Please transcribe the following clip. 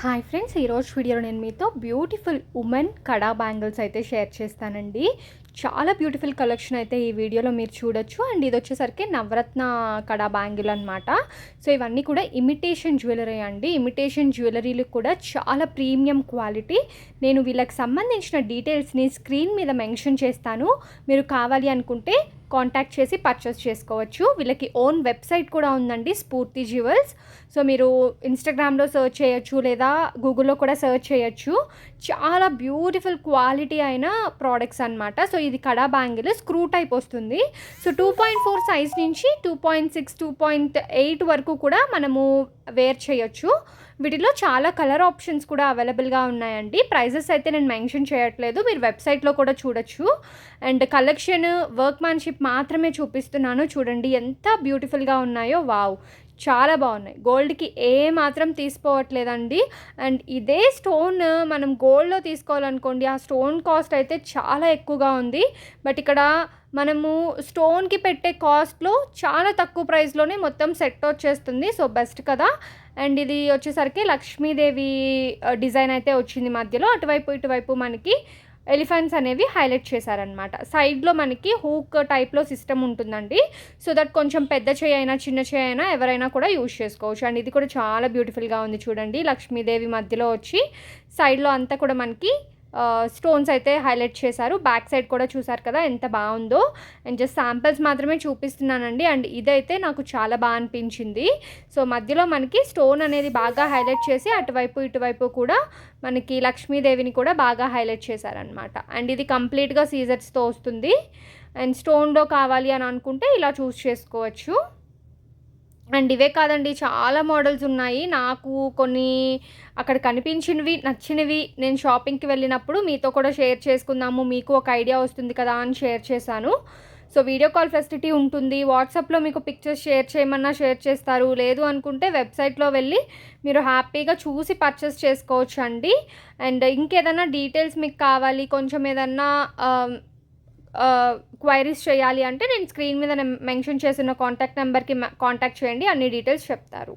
Hi friends ఈరోజు వీడియోలో నేను మీతో బ్యూటిఫుల్ ఉమెన్ కడా బ్యాంగిల్స్ అయితే షేర్ చేస్తానండి. చాలా బ్యూటిఫుల్ కలెక్షన్ అయితే ఈ వీడియోలో మీరు చూడొచ్చు. అండ్ ఇది వచ్చేసరికి నవరత్న కడా బ్యాంగిల్ అనమాట సో ఇవన్నీ కూడా ఇమిటేషన్ జ్యువెలరీ అండి. ఇమిటేషన్ జ్యువెలరీలు కూడా చాలా ప్రీమియం క్వాలిటీ. నేను వీళ్ళకి సంబంధించిన డీటెయిల్స్ని స్క్రీన్ మీద మెన్షన్ చేస్తాను. మీరు కావాలి అనుకుంటే కాంటాక్ట్ చేసి పర్చేస్ చేసుకోవచ్చు. వీళ్ళకి ఓన్ వెబ్సైట్ కూడా ఉందండి స్ఫూర్తి జ్యువెల్స్ సో మీరు ఇన్స్టాగ్రామ్లో సెర్చ్ చేయొచ్చు లేదా గూగుల్లో కూడా సెర్చ్ చేయొచ్చు. చాలా బ్యూటిఫుల్ క్వాలిటీ అయిన ప్రోడక్ట్స్ అనమాట సో ఇది కడా బ్యాంగిల్ స్క్రూ టైప్ వస్తుంది. So two point four size నుంచి two point six two point eight వరకు కూడా మనము వేర్ చేయొచ్చు. వీటిలో చాలా కలర్ ఆప్షన్స్ కూడా అవైలబుల్గా ఉన్నాయండి. ప్రైజెస్ అయితే నేను మెన్షన్ చేయట్లేదు. మీరు వెబ్సైట్లో కూడా చూడొచ్చు. అండ్ కలెక్షన్ వర్క్మ్యాన్షిప్ మాత్రమే చూపిస్తున్నాను. చూడండి ఎంత బ్యూటిఫుల్గా ఉన్నాయో. వావ్! చాలా బాగున్నాయి. గోల్డ్కి ఏ మాత్రం తీసుకోవట్లేదండి. అండ్ ఇదే స్టోన్ మనం గోల్డ్లో తీసుకోవాలనుకోండి ఆ స్టోన్ కాస్ట్ అయితే చాలా ఎక్కువగా ఉంది. బట్ ఇక్కడ మనము స్టోన్కి పెట్టే కాస్ట్లో చాలా తక్కువ ప్రైస్లోనే మొత్తం సెట్ వచ్చేస్తుంది. సో బెస్ట్ కదా. అండ్ ఇది వచ్చేసరికి లక్ష్మీదేవి డిజైన్ అయితే వచ్చింది మధ్యలో. అటువైపు ఇటువైపు మనకి ఎలిఫెంట్స్ అనేవి హైలైట్ చేశారనమాట సైడ్లో మనకి హూక్ టైప్లో సిస్టమ్ ఉంటుందండి. సో దట్ కొంచెం పెద్ద చేయి అయినా చిన్న చేయి అయినా ఎవరైనా కూడా యూజ్ చేసుకోవచ్చు. అండ్ ఇది కూడా చాలా బ్యూటిఫుల్గా ఉంది చూడండి. లక్ష్మీదేవి మధ్యలో వచ్చి సైడ్లో అంతా కూడా మనకి స్టోన్స్ అయితే హైలైట్ చేశారు. బ్యాక్ సైడ్ కూడా చూసారు కదా ఎంత బాగుందో. అండ్ జస్ట్ శాంపిల్స్ మాత్రమే చూపిస్తున్నానండి. అండ్ ఇదైతే నాకు చాలా బాగా అనిపించింది. సో మధ్యలో మనకి స్టోన్ అనేది బాగా హైలైట్ చేసి అటువైపు ఇటువైపు కూడా మనకి లక్ష్మీదేవిని కూడా బాగా హైలైట్ చేశారనమాట అండ్ ఇది కంప్లీట్గా సీజర్స్తో వస్తుంది. అండ్ స్టోన్లో కావాలి అని అనుకుంటే ఇలా చూస్ చేసుకోవచ్చు. అండ్ ఇవే కాదండి చాలా మోడల్స్ ఉన్నాయి. నాకు కొన్ని అక్కడ కనిపించినవి నచ్చినవి నేను షాపింగ్కి వెళ్ళినప్పుడు మీతో కూడా షేర్ చేసుకుందాము మీకు ఒక ఐడియా వస్తుంది కదా అని షేర్ చేశాను. సో వీడియో కాల్ ఫెసిలిటీ ఉంటుంది. వాట్సాప్లో మీకు పిక్చర్స్ షేర్ చేయమన్నా షేర్ చేస్తారు. లేదు అనుకుంటే వెబ్సైట్లో వెళ్ళి మీరు హ్యాపీగా చూసి పర్చేస్ చేసుకోవచ్చు అండి అండ్ ఇంకేదన్నా డీటెయిల్స్ మీకు కావాలి కొంచెం ఏదన్నా క్వైరీస్ చేయాలి అంటే నేను స్క్రీన్ మీద మెన్షన్ చేసిన కాంటాక్ట్ నెంబర్కి కాంటాక్ట్ చేయండి అన్ని డీటెయిల్స్ చెప్తారు.